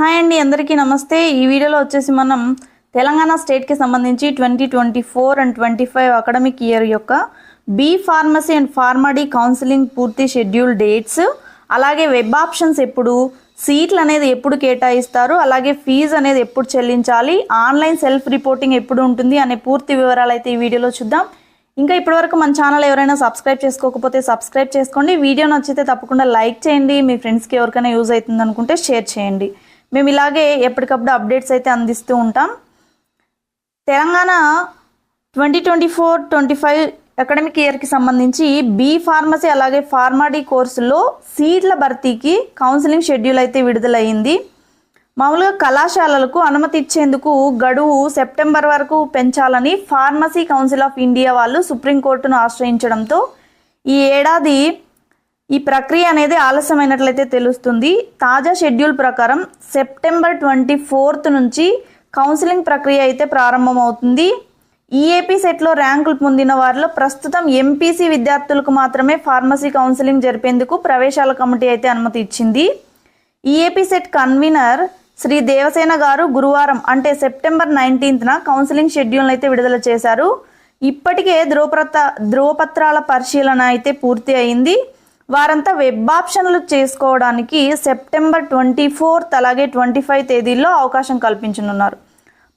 Hi అండి అందరికీ నమస్తే. ఈ వీడియోలో వచ్చేసి మనం తెలంగాణ స్టేట్కి సంబంధించి twenty twenty four and twenty five academic year యొక్క B pharmacy and pharm D counselling పూర్తి షెడ్యూల్ డేట్స్ అలాగే వెబ్ ఆప్షన్స్ ఎప్పుడు సీట్లు అనేది ఎప్పుడు కేటాయిస్తారు అలాగే ఫీజు అనేది ఎప్పుడు చెల్లించాలి ఆన్లైన్ సెల్ఫ్ రిపోర్టింగ్ ఎప్పుడు ఉంటుంది అనే పూర్తి వివరాలు అయితే ఈ వీడియోలో చూద్దాం. ఇంకా ఇప్పటివరకు మన ఛానల్ ఎవరైనా సబ్స్క్రైబ్ చేసుకోకపోతే సబ్స్క్రైబ్ చేసుకోండి. వీడియో నచ్చితే తప్పకుండా లైక్ చేయండి. మీ ఫ్రెండ్స్కి ఎవరికైనా యూజ్ అవుతుంది అనుకుంటే షేర్ చేయండి. మేము ఇలాగే ఎప్పటికప్పుడు అప్డేట్స్ అయితే అందిస్తూ ఉంటాం. Telangana twenty twenty four twenty five academic ఇయర్కి సంబంధించి బీ ఫార్మసీ అలాగే ఫార్మాడీ కోర్సులో సీట్ల భర్తీకి కౌన్సిలింగ్ షెడ్యూల్ అయితే విడుదలయ్యింది. మామూలుగా కళాశాలలకు అనుమతి ఇచ్చేందుకు గడువు సెప్టెంబర్ వరకు పెంచాలని ఫార్మసీ కౌన్సిల్ ఆఫ్ ఇండియా వాళ్ళు సుప్రీంకోర్టును ఆశ్రయించడంతో ఈ ఏడాది ఈ ప్రక్రియ అనేది ఆలస్యమైనట్లయితే తెలుస్తుంది. తాజా షెడ్యూల్ ప్రకారం సెప్టెంబర్ ట్వంటీ ఫోర్త్ నుంచి కౌన్సిలింగ్ ప్రక్రియ అయితే ప్రారంభమవుతుంది. ఈఏపీ సెట్లో ర్యాంకులు పొందిన వారిలో ప్రస్తుతం ఎంపీసీ విద్యార్థులకు మాత్రమే ఫార్మసీ కౌన్సిలింగ్ జరిపేందుకు ప్రవేశాల కమిటీ అయితే అనుమతి ఇచ్చింది. EAP CET convener Shri Devasena గారు గురువారం అంటే సెప్టెంబర్ నైన్టీన్త్న కౌన్సిలింగ్ షెడ్యూల్ అయితే విడుదల చేశారు. ఇప్పటికే ధ్రువపత్ర ధ్రువపత్రాల పరిశీలన అయితే పూర్తి అయింది. వారంతా వెబ్ ఆప్షన్లు చేసుకోవడానికి సెప్టెంబర్ ట్వంటీ ఫోర్త్ అలాగే ట్వంటీ ఫైవ్ తేదీల్లో అవకాశం కల్పించనున్నారు.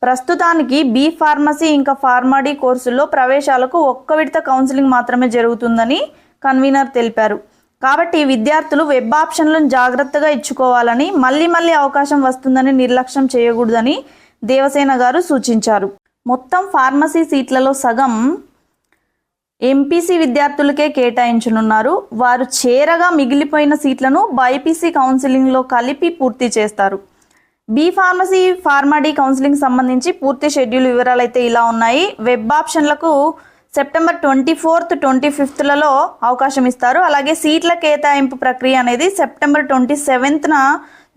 ప్రస్తుతానికి బీ ఫార్మసీ ఇంకా ఫార్మాడీ కోర్సుల్లో ప్రవేశాలకు ఒక్క విడత కౌన్సిలింగ్ మాత్రమే జరుగుతుందని కన్వీనర్ తెలిపారు. కాబట్టి విద్యార్థులు వెబ్ ఆప్షన్లను జాగ్రత్తగా ఇచ్చుకోవాలని మళ్ళీ మళ్ళీ అవకాశం వస్తుందని నిర్లక్ష్యం చేయకూడదని దేవసేన గారు సూచించారు. మొత్తం ఫార్మసీ సీట్లలో సగం ఎంపీసీ విద్యార్థులకే కేటాయించనున్నారు. వారు చేరగా మిగిలిపోయిన సీట్లను బైపీసీ కౌన్సిలింగ్లో కలిపి పూర్తి చేస్తారు. బీ ఫార్మసీ ఫార్మాడీ కౌన్సిలింగ్ సంబంధించి పూర్తి షెడ్యూల్ వివరాలు అయితే ఇలా ఉన్నాయి. వెబ్ ఆప్షన్లకు సెప్టెంబర్ ట్వంటీ ఫోర్త్ ట్వంటీ ఫిఫ్త్లలో అవకాశం ఇస్తారు. అలాగే సీట్ల కేటాయింపు ప్రక్రియ అనేది సెప్టెంబర్ ట్వంటీ సెవెంత్న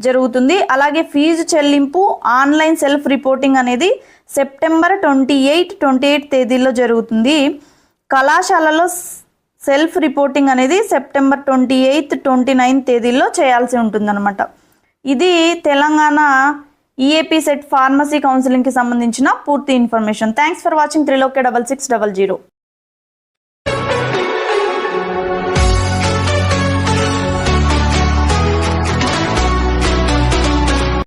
జరుగుతుంది. అలాగే ఫీజు చెల్లింపు ఆన్లైన్ సెల్ఫ్ రిపోర్టింగ్ అనేది September twenty eight twenty eight తేదీల్లో జరుగుతుంది. కళాశాలలో సెల్ఫ్ రిపోర్టింగ్ అనేది September twenty eighth twenty nine తేదీల్లో చేయాల్సి ఉంటుందన్నమాట. ఇది తెలంగాణ ఈఏపీ సెట్ ఫార్మసీ కౌన్సిలింగ్కి సంబంధించిన పూర్తి ఇన్ఫర్మేషన్. థ్యాంక్స్ ఫర్ వాచింగ్ త్రిలోకే డబల్ సిక్స్ డబల్ జీరో.